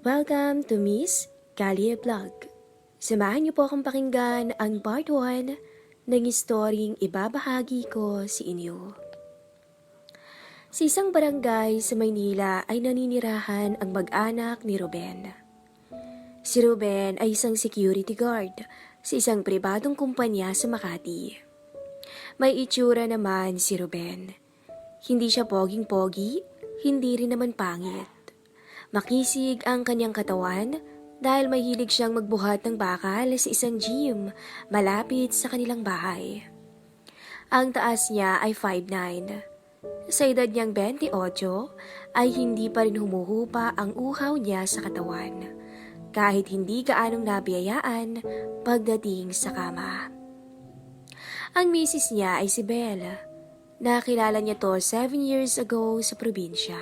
Welcome to Miss Kalia Vlog. Samahan niyo po akong pakinggan ang part 1 ng istoryeng ibabahagi ko sa inyo. Sa isang barangay sa Maynila ay naninirahan ang mag-anak ni Ruben. Si Ruben ay isang security guard sa isang pribadong kumpanya sa Makati. May itsura naman si Ruben. Hindi siya poging-pogi, hindi rin naman pangit. Makisig ang kanyang katawan dahil mahilig siyang magbuhat ng bakal sa isang gym malapit sa kanilang bahay. Ang taas niya ay 5'9". Sa edad niyang 28 ay hindi pa rin humuhupa ang uhaw niya sa katawan kahit hindi gaanong nabiyayaan pagdating sa kama. Ang misis niya ay si Bella. Nakilala niya to 7 years ago sa probinsya.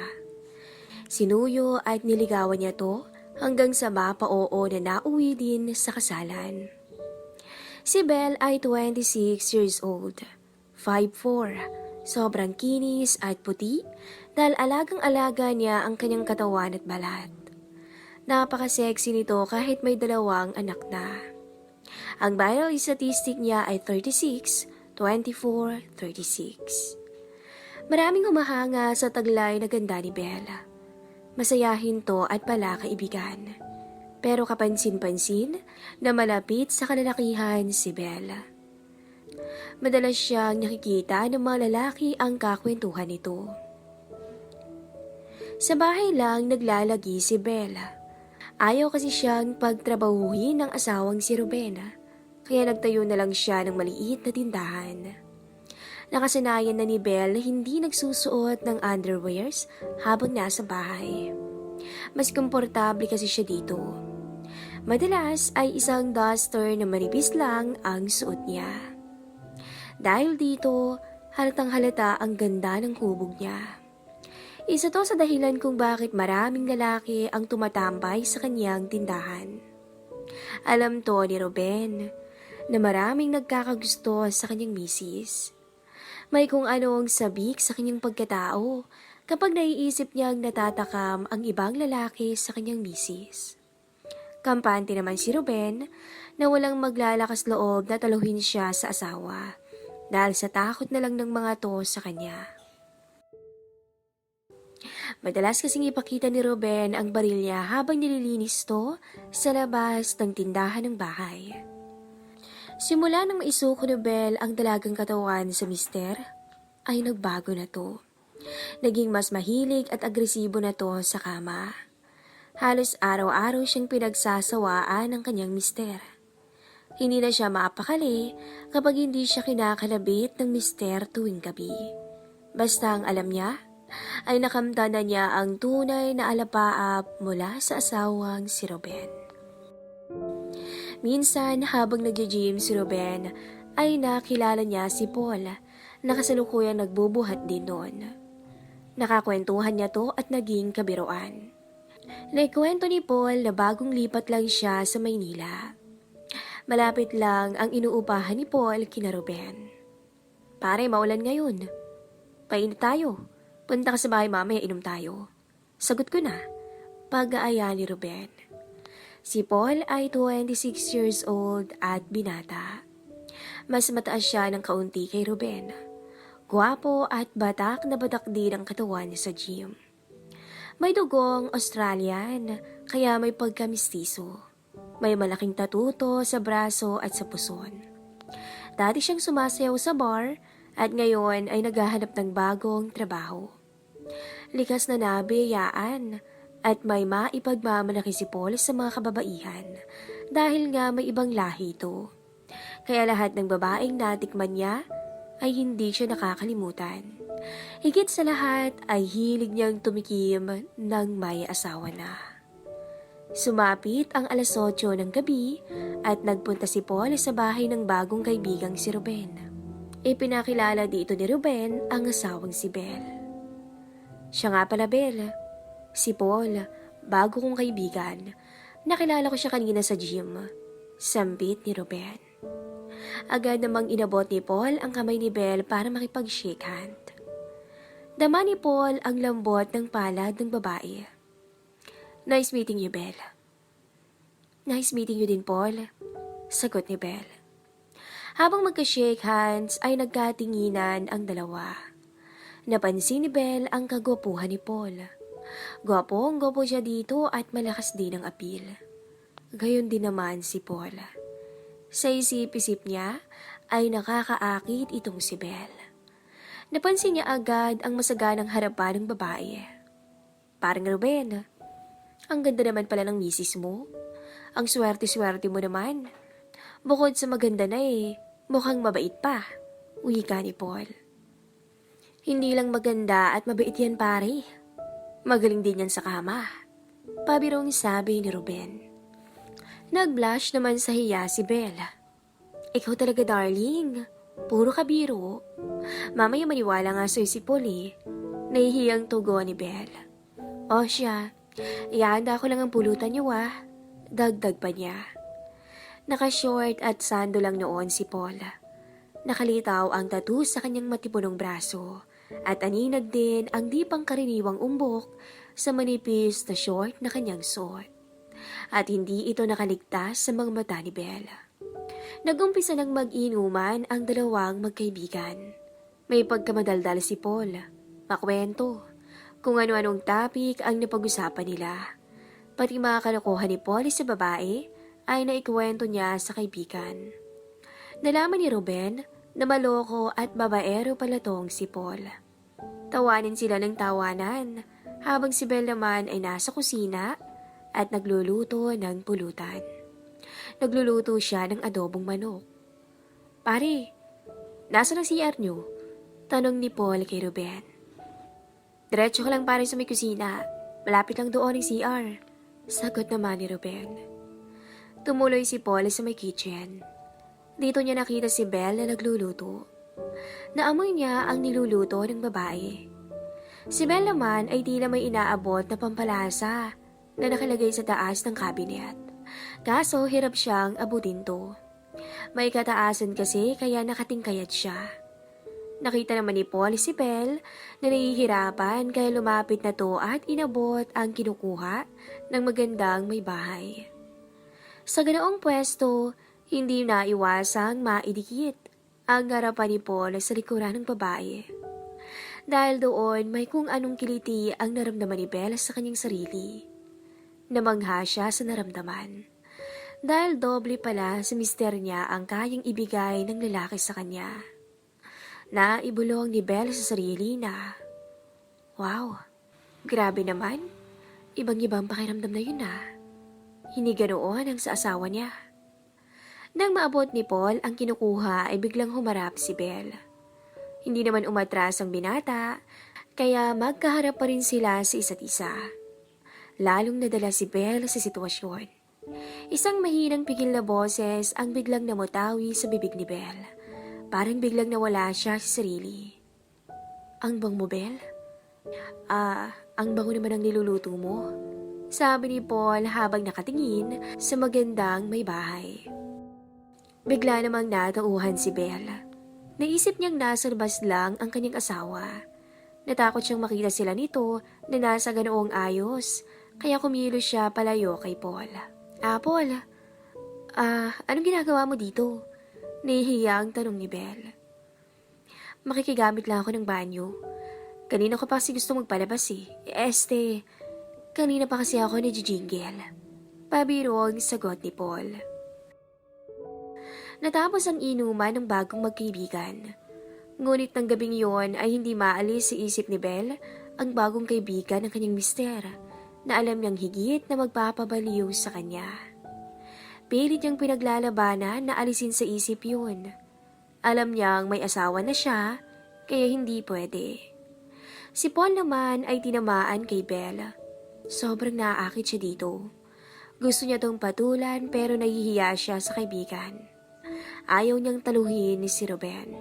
Sinuyo at niligawan niya to hanggang sa mapa-oo na nauwi din sa kasalan. Si Belle ay 26 years old, 5'4", sobrang kinis at puti dahil alagang-alaga niya ang kanyang katawan at balat. Napaka-sexy nito kahit may dalawang anak na. Ang viral statistic niya ay 36, 24, 36. Maraming humahanga sa taglay na ganda ni Bella. Masayahin to at pala kaibigan. Pero kapansin-pansin na malapit sa kalalakihan si Bella. Madalas siyang nakikita ng mga lalaki ang kakwentuhan nito. Sa bahay lang naglalagi si Bella. Ayaw kasi siyang pagtrabahuhin ng asawang si Rubena, kaya nagtayo na lang siya ng maliit na tindahan. Nakasanayan na ni Belle na hindi nagsusuot ng underwears habang nasa bahay. Mas komportable kasi siya dito. Madalas ay isang duster na manipis lang ang suot niya. Dahil dito, halatang halata ang ganda ng hubog niya. Isa to sa dahilan kung bakit maraming lalaki ang tumatambay sa kanyang tindahan. Alam to ni Ruben na maraming nagkakagusto sa kanyang misis. May kung anong sabik sa kanyang pagkatao kapag naiisip niyang natatakam ang ibang lalaki sa kanyang misis. Kampante naman si Ruben na walang maglalakas loob na taluhin siya sa asawa dahil sa takot na lang ng mga to sa kanya. Madalas kasing ipakita ni Ruben ang baril niya habang nililinis to sa labas ng tindahan ng bahay. Simula nang maisuko ni Bell ang dalagang katawan sa mister, ay nagbago na to. Naging mas mahilig at agresibo na to sa kama. Halos araw-araw siyang pinagsasawaan ng kanyang mister. Hindi na siya maapakali kapag hindi siya kinakalabit ng mister tuwing gabi. Basta ang alam niya, ay nakamta na niya ang tunay na alapaap mula sa asawang si Ruben. Minsan habang nagja-gym si Ruben ay nakilala niya si Paul na kasalukuyang nagbubuhat din noon. Nakakwentuhan niya to at naging kabiruan. Naikwento ni Paul na bagong lipat lang siya sa Maynila. Malapit lang ang inuupahan ni Paul kina Ruben. Pare, maulan ngayon. Painit tayo. Punta ka sa bahay mamaya, inom tayo. Sagot ko na. Pag-aaya ni Ruben. Si Paul ay 26 years old at binata. Mas mataas siya ng kaunti kay Ruben. Guwapo at batak na batak din ang katawan sa gym. May dugong Australian, kaya may pagkamistiso. May malaking tatuto sa braso at sa puson. Dati siyang sumasayaw sa bar at ngayon ay naghahanap ng bagong trabaho. Likas na nabiyayaan at may maipagmamalaki si Paul sa mga kababaihan dahil nga may ibang lahi ito. Kaya lahat ng babaeng natikman niya ay hindi siya nakakalimutan. Higit sa lahat ay hilig niyang tumikim ng may asawa na. Sumapit ang alas 8 ng gabi at nagpunta si Paul sa bahay ng bagong kaibigang si Ruben. Ipinakilala dito ni Ruben ang asawang si Belle. Siya nga pala, Belle. Si Paul, bago kong kaibigan. Nakilala ko siya kanina sa gym. Sambit ni Ruben. Agad namang inabot ni Paul ang kamay ni Belle para makipag-shake hand. Dama ni Paul ang lambot ng palad ng babae. Nice meeting you, Belle. Nice meeting you din, Paul. Sagot ni Belle. Habang magka-shake hands ay nagkatinginan ang dalawa. Napansin ni Belle ang kagwapuhan ni Paul. Gwapong gwapo siya dito at malakas din ang apil. Gayon din naman si Paul. Sa isip-isip niya ay nakakaakit itong si Belle. Napansin niya agad ang masaganang harapan ng babae. Parang Ruben, ang ganda naman pala ng misis mo. Ang swerte-swerte mo naman. Bukod sa maganda na eh, mukhang mabait pa. Uwi ka ni Paul. Hindi lang maganda at mabait yan pare. Magaling din yan sa kama. Pabirong sabi ni Ruben. Nag-blush naman sa hiya si Bella. Ikaw talaga darling. Puro kabiro. Mamaya maniwala nga sa'yo si Paul eh. Nahihiyang tugo ni Bella. O siya, ihanda ko lang ang pulutan niyo ah. Dagdag pa niya. Naka-short at sando lang noon si Paul. Nakalitaw ang tattoo sa kanyang matipunong braso at aninag din ang di pangkaraniwang umbok sa manipis na short na kanyang suot. At hindi ito nakaligtas sa mga mata ni Bella. Nagumpisa ng mag-inuman ang dalawang magkaibigan. May pagkamadaldal si Paul. Makwento kung ano-anong topic ang napag-usapan nila. Pati mga kalokohan ni Paul sa babae ay naikwento niya sa kaibigan. Nalaman ni Ruben na maloko at babaero pala tong si Paul. Tawanin sila ng tawanan habang si Belle naman ay nasa kusina at nagluluto ng pulutan. Nagluluto siya ng adobong manok. Pare, nasa na CR niyo? Tanong ni Paul kay Ruben. Diretso ka lang pare sa may kusina. Malapit lang doon ang CR. Sagot naman ni Ruben. Tumuloy si Paul sa may kitchen. Dito niya nakita si Belle na nagluluto. Naamoy niya ang niluluto ng babae. Si Belle naman ay tila may inaabot na pampalasa na nakalagay sa taas ng kabinet. Kaso hirap siyang abutin to. May kataasan kasi kaya nakatingkayat siya. Nakita naman ni Paul si Belle na nahihirapan kaya lumapit na to at inabot ang kinukuha ng magandang may bahay. Sa ganoong pwesto, hindi na iwasang maidikit ang harapan ni Paul sa likuran ng babae. Dahil doon may kung anong kiliti ang naramdaman ni Belle sa kanyang sarili. Namangha siya sa naramdaman. Dahil doble pala sa mister niya ang kayang ibigay ng lalaki sa kanya. Naibulong ni Belle sa sarili na, Wow, grabe naman. Ibang-ibang pakiramdam na yun ah. Hindi ganoon ang sa asawa niya. Nang maabot ni Paul ang kinukuha ay biglang humarap si Belle. Hindi naman umatras ang binata, kaya magkaharap pa rin sila sa isa't isa. Lalong nadala si Belle sa sitwasyon. Isang mahinang pigil na boses ang biglang namutawi sa bibig ni Belle. Parang biglang nawala siya sa sarili. Ang bang mo, Belle? Ah, ang bango naman ang niluluto mo. Sabi ni Paul habang nakatingin sa magandang may bahay. Bigla namang natauhan si Belle. Naisip niyang nasa labas lang ang kanyang asawa. Natakot siyang makita sila nito na nasa ganoong ayos, kaya kumilos siya palayo kay Paul. Ah, Paul, ah, anong ginagawa mo dito? Nahihiya ang tanong ni Belle. Makikigamit lang ako ng banyo. Kanina ko pa kasi gusto magpalabas eh. Este, kanina pa kasi ako nagjijingle. Pabiro ang sagot ni Paul. Natapos ang inuman ng bagong magkaibigan. Ngunit ng gabing yon ay hindi maalis sa isip ni Belle ang bagong kaibigan ng kanyang mister na alam niyang higit na magpapabaliw sa kanya. Pilit niyang pinaglalabanan na alisin sa isip yun. Alam niyang may asawa na siya, kaya hindi pwede. Si Paul naman ay tinamaan kay Belle. Sobrang naaakit siya dito. Gusto niya tong patulan pero nahihiya siya sa kaibigan. Ayaw niyang taluhin ni si Ruben.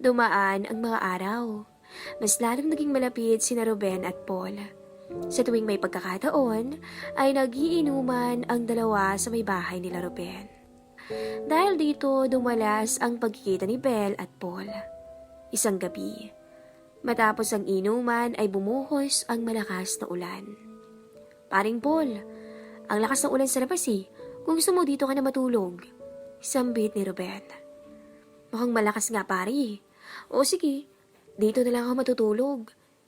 Dumaan ang mga araw. Mas lalong naging malapit si na Ruben at Paul. Sa tuwing may pagkakataon, ay nagiinuman ang dalawa sa may bahay nila Ruben. Dahil dito dumalas ang pagkikita ni Belle at Paul. Isang gabi, Matapos ang inuman ay bumuhos ang malakas na ulan. Paring Paul, ang lakas ng ulan sa labas eh. Kung gusto mo dito ka na matulog. Sambit ni Ruben. Mukhang malakas nga pare. O sige, dito na lang ako matutulog.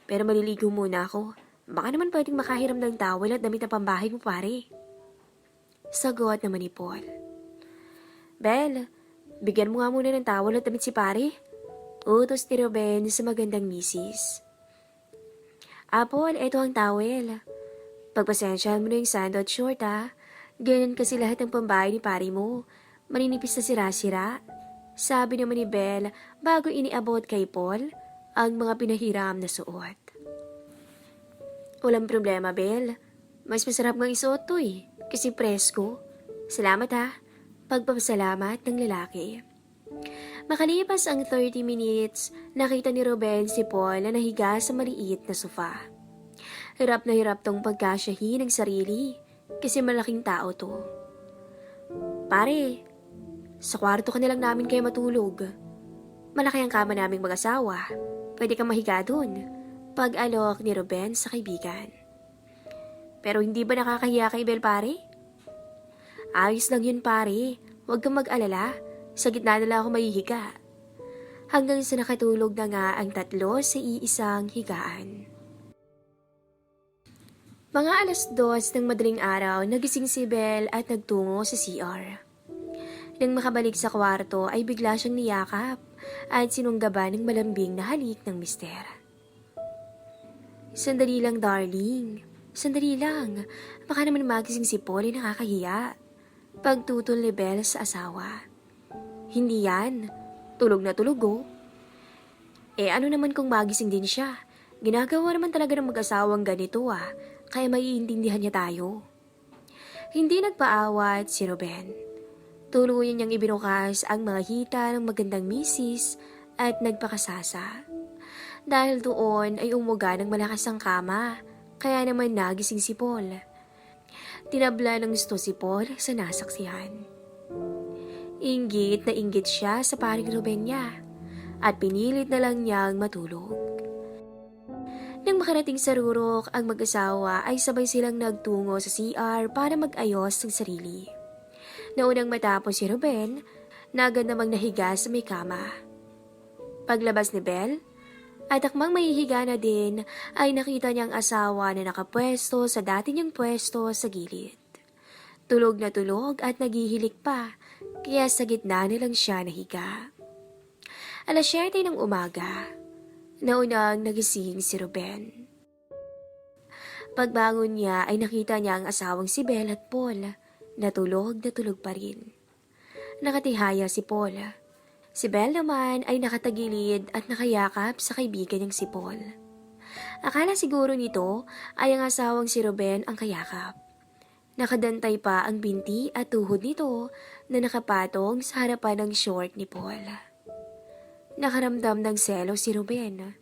Pero maliligo muna ako. Baka naman pwedeng makahiram ng towel at damit na pambahay mo pare. Sagot naman ni Paul. Bel, bigyan mo nga muna ng towel at damit si pare. Utos ni Ruben sa magandang misis. Apol, eto ang towel. Pagpasensyahan mo na yung sando at short ha. Ganyan kasi lahat ng pambahay ni pare mo. Maninipis na sira-sira. Sabi naman ni Belle bago iniabot kay Paul ang mga pinahiram na suot. Walang problema, Belle. Mas masarap ng isuot to eh. Kasi presko. Salamat ha. Pagpapasalamat ng lalaki. Makalipas ang 30 minutes, nakita ni Ruben si Paul na nahiga sa maliit na sofa. Hirap na hirap tong pagkasyahin ng sarili kasi malaking tao to. Pare, sa kwarto ka nilang namin kayo matulog. Malaki ang kama naming mag-asawa. Pwede kang mahiga dun. Pag-alok ni Ruben sa kaibigan. Pero hindi ba nakakahiya kay Bel pare? Ayos lang yun pare. Huwag kang mag-alala. Sa gitna na lang ako mahihiga. Hanggang sa nakatulog na nga ang tatlo sa iisang higaan. Mga alas dos ng madaling araw, nagising si Belle at nagtungo sa CR. Nang makabalik sa kwarto ay bigla siyang niyakap at sinunggaban ng malambing na halik ng mister. Sandali lang, darling. Sandali lang. Baka naman magising si Paul ay nakakahiya. Pagtutol ni Belle sa asawa. Hindi yan. Tulog na tulog oh. Eh ano naman kung magising din siya? Ginagawa naman talaga ng mag-asawang ganito ah, kaya maiintindihan niya tayo. Hindi nagpaawat si Ruben. Tuluyan niyang ibinukas ang mga hita ng magandang misis at nagpakasasa. Dahil doon ay umuga ng malakas ang kama, kaya naman nagising si Paul. Tinabla ng gusto si Paul sa nasaksihan. Inggit na inggit siya sa paring Ruben niya at pinilit na lang niyang matulog. Nang makarating sa rurok, ang mag-asawa ay sabay silang nagtungo sa CR para mag-ayos ng sarili. Naunang matapos si Ruben, nagad namang nahiga sa may kama. Paglabas ni Belle, at akmang mahihiga na din ay nakita niyang asawa na nakapwesto sa dati niyang pwesto sa gilid. Tulog na tulog at naghihilik pa, kaya sa gitna nilang siya nahiga. Alas 7 ng umaga, naunang nagising si Ruben. Pagbangon niya ay nakita niya ang asawang si Belle at Paul, na tulog na tulog pa rin. Nakatihaya si Paul. Si Belle naman ay nakatagilid at nakayakap sa kaibigan niyang si Paul. Akala siguro nito ay ang asawang si Ruben ang kayakap. Nakadantay pa ang binti at tuhod nito na nakapatong sa harapan ng short ni Paul. Nakaramdam ng selo si Ruben.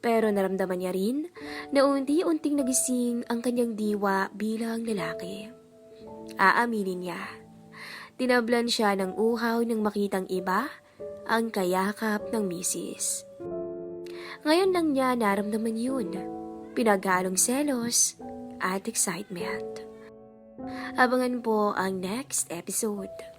Pero naramdaman niya rin na unti-unting nagising ang kanyang diwa bilang lalaki. Aaminin niya. Tinablan siya ng uhaw nang makitang iba ang kayakap ng misis. Ngayon lang niya naramdaman yun. Pinaghalong selos at excitement. Abangan po ang next episode.